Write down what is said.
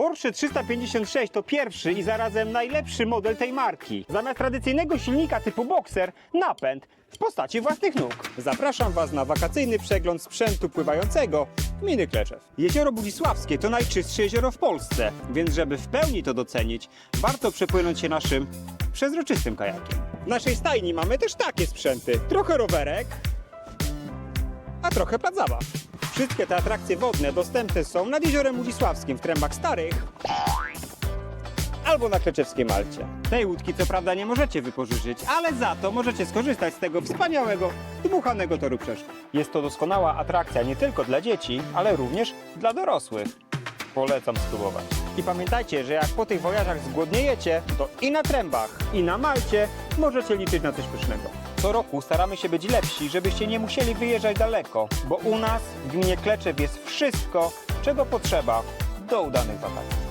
Porsche 356 to pierwszy i zarazem najlepszy model tej marki. Zamiast tradycyjnego silnika typu Boxer, napęd w postaci własnych nóg. Zapraszam Was na wakacyjny przegląd sprzętu pływającego gminy Kleczew. Jezioro Budzisławskie to najczystsze jezioro w Polsce, więc żeby w pełni to docenić, warto przepłynąć się naszym przezroczystym kajakiem. W naszej stajni mamy też takie sprzęty. Trochę rowerek, a trochę plac zabaw. Wszystkie te atrakcje wodne dostępne są nad Jeziorem Budzisławskim w Trębach Starych albo na Kleczewskiej Malcie. Tej łódki co prawda nie możecie wypożyczyć, ale za to możecie skorzystać z tego wspaniałego, dmuchanego toru przeszkód. Jest to doskonała atrakcja nie tylko dla dzieci, ale również dla dorosłych. Polecam spróbować. I pamiętajcie, że jak po tych wojażach zgłodniejecie, to i na Trębach, i na Malcie możecie liczyć na coś pysznego. Co roku staramy się być lepsi, żebyście nie musieli wyjeżdżać daleko, bo u nas w gminie Kleczew jest wszystko, czego potrzeba do udanych wakacji.